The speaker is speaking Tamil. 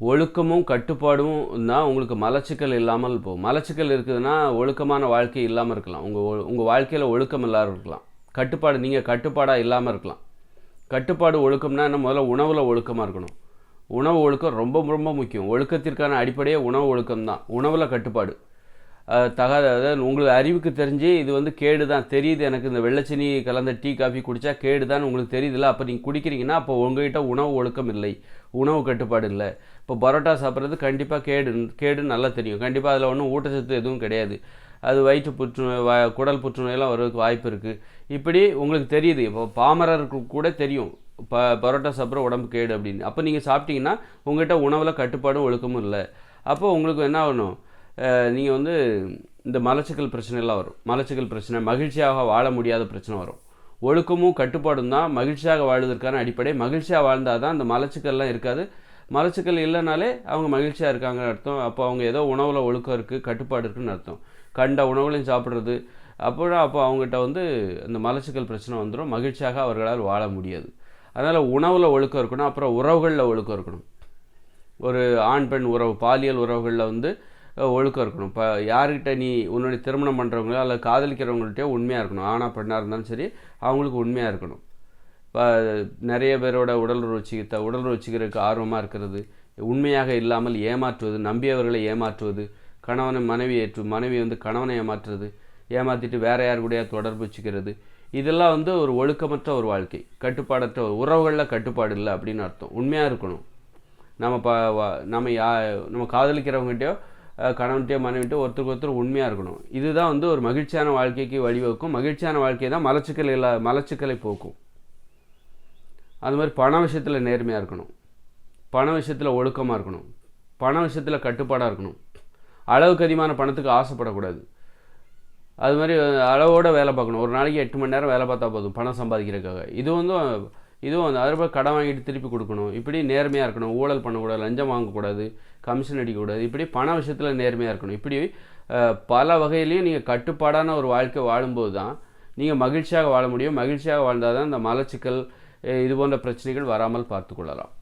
ஒழுக்கமும் கட்டுப்பாடும் தான் உங்களுக்கு மலச்சிக்கல் இல்லாமல் போகும். மலச்சிக்கல் இருக்குதுன்னா ஒழுக்கமான வாழ்க்கை இல்லாமல் இருக்கலாம். உங்கள் உங்கள் வாழ்க்கையில் ஒழுக்கம் இல்லாமல் இருக்கலாம். கட்டுப்பாடு நீங்கள் கட்டுப்பாடாக இல்லாமல் இருக்கலாம். கட்டுப்பாடு ஒழுக்கம்னா என்ன? முதல்ல உணவில் ஒழுக்கமாக இருக்கணும். உணவு ஒழுக்கம் ரொம்ப ரொம்ப முக்கியம். ஒழுக்கத்திற்கான அடிப்படையே உணவு ஒழுக்கம் தான் உணவில் கட்டுப்பாடு. தகாத அதாவது உங்களுக்கு அறிவுக்கு தெரிஞ்சு இது வந்து கேடு தான் தெரியுது எனக்கு இந்த வெள்ளச்சினி கலந்த டீ காஃபி குடித்தா கேடு தான் உங்களுக்கு தெரியுதுல்ல. அப்போ நீங்கள் குடிக்கிறீங்கன்னா அப்போ உங்ககிட்ட உணவு ஒழுக்கம் இல்லை. உணவு கட்டுப்பாடு இல்லை. இப்போ பரோட்டா சாப்பிட்றது கண்டிப்பாக கேடு கேடுன்னு நல்லா தெரியும். கண்டிப்பாக அதில் ஒன்றும் ஊட்டச்சத்து எதுவும் கிடையாது. அது வயிற்று புற்றுநோய் வ குடல் புற்றுநோயெல்லாம் வர்றதுக்கு வாய்ப்பு இருக்குது இப்படி உங்களுக்கு தெரியுது. இப்போ பாமரருக்கு கூட தெரியும். ப பரோட்டா சாப்பிட்ற உடம்பு கேடு அப்படின்னு. அப்போ நீங்கள் சாப்பிட்டீங்கன்னா உங்கள்கிட்ட உணவில் கட்டுப்பாடும் ஒழுக்கமும் இல்லை. அப்போ உங்களுக்கு என்ன ஆகணும்? நீங்கள் வந்து இந்த மலச்சிக்கல் பிரச்சனைலாம் வரும். மலச்சிக்கல் பிரச்சனை மகிழ்ச்சியாக வாழ முடியாத பிரச்சனை வரும். ஒழுக்கமும் கட்டுப்பாடும் தான் மகிழ்ச்சியாக வாழ்வதற்கான அடிப்படை. மகிழ்ச்சியாக வாழ்ந்தால் தான் அந்த மலச்சிக்கல்லாம் இருக்காது. மலச்சிக்கல் இல்லைனாலே அவங்க மகிழ்ச்சியாக இருக்காங்கன்னு அர்த்தம். அப்போ அவங்க ஏதோ உணவில் ஒழுக்கம் இருக்குது கட்டுப்பாடு இருக்குன்னு அர்த்தம். கண்ட உணவுலையும் சாப்பிட்றது. அப்போ அப்போ அவங்ககிட்ட வந்து இந்த மலச்சிக்கல் பிரச்சனை வந்துடும் மகிழ்ச்சியாக அவர்களால் வாழ முடியாது. அதனால் உணவில் ஒழுக்கம் இருக்கணும். அப்புறம் உறவுகளில் ஒழுக்கம் இருக்கணும். ஒரு ஆண் பெண் உறவு பாலியல் உறவுகளில் வந்து ஒழுக்கம் இருக்கணும். இப்போ யார்கிட்ட நீ உன்னுடைய திருமணம் பண்ணுறவங்களோ அல்லது காதலிக்கிறவங்கள்ட்டயோ உண்மையாக இருக்கணும். ஆணா பெண்ணாக இருந்தாலும் சரி அவங்களுக்கு உண்மையாக இருக்கணும். இப்போ நிறைய பேரோட உடல் ருச்சித்த உடல் ருச்சிக்கிறதுக்கு ஆர்வமாக இருக்கிறது. உண்மையாக இல்லாமல் ஏமாற்றுவது நம்பியவர்களை ஏமாற்றுவது கணவனை மனைவி ஏற்று மனைவி வந்து கணவனை ஏமாற்றுறது ஏமாற்றிட்டு வேற யார் கூடயா தொடர்பு வச்சுக்கிறது. இதெல்லாம் வந்து ஒரு ஒழுக்கமற்ற ஒரு வாழ்க்கை. கட்டுப்பாடற்ற ஒரு உறவுகளில் கட்டுப்பாடு இல்லை அப்படின்னு அர்த்தம். உண்மையாக இருக்கணும். நம்ம ப நம்ம யா நம்ம காதலிக்கிறவங்ககிட்டயோ கணவன்கிட்டயோ மனைவிட்டோ ஒருத்தருக்கு ஒருத்தர் உண்மையாக இருக்கணும். இதுதான் வந்து ஒரு மகிழ்ச்சியான வாழ்க்கைக்கு வழிவகுக்கும். மகிழ்ச்சியான வாழ்க்கை தான் மலச்சிக்கல் இல்லா மலச்சிக்கலை போக்கும். அது மாதிரி பண விஷயத்தில் நேர்மையாக இருக்கணும். பண விஷயத்தில் ஒழுக்கமாக இருக்கணும். பண விஷயத்தில் கட்டுப்பாடாக இருக்கணும். அளவுக்கு அதிகமான பணத்துக்கு ஆசைப்படக்கூடாது. அது மாதிரி அளவோட வேலை பார்க்கணும். ஒரு நாளைக்கு எட்டு மணி நேரம் வேலை பார்த்தா போதும் பணம் சம்பாதிக்கிறதுக்காக. இது வந்து இதுவும் அந்த அதுபோல் கடன் வாங்கிட்டு திருப்பி கொடுக்கணும். இப்படி நேர்மையாக இருக்கணும். ஊழல் பண்ணக்கூடாது லஞ்சம் வாங்கக்கூடாது கமிஷன் அடிக்கக்கூடாது. இப்படி பண விஷயத்தில் நேர்மையாக இருக்கணும். இப்படி பல வகையிலையும் நீங்கள் கட்டுப்பாடான ஒரு வாழ்க்கை வாழும்போது தான் நீங்கள் மகிழ்ச்சியாக வாழ முடியும். மகிழ்ச்சியாக வாழ்ந்தால் தான் இந்த மலச்சிக்கல் இது போன்ற பிரச்சனைகள் வராமல் பார்த்துக்கொள்ளலாம்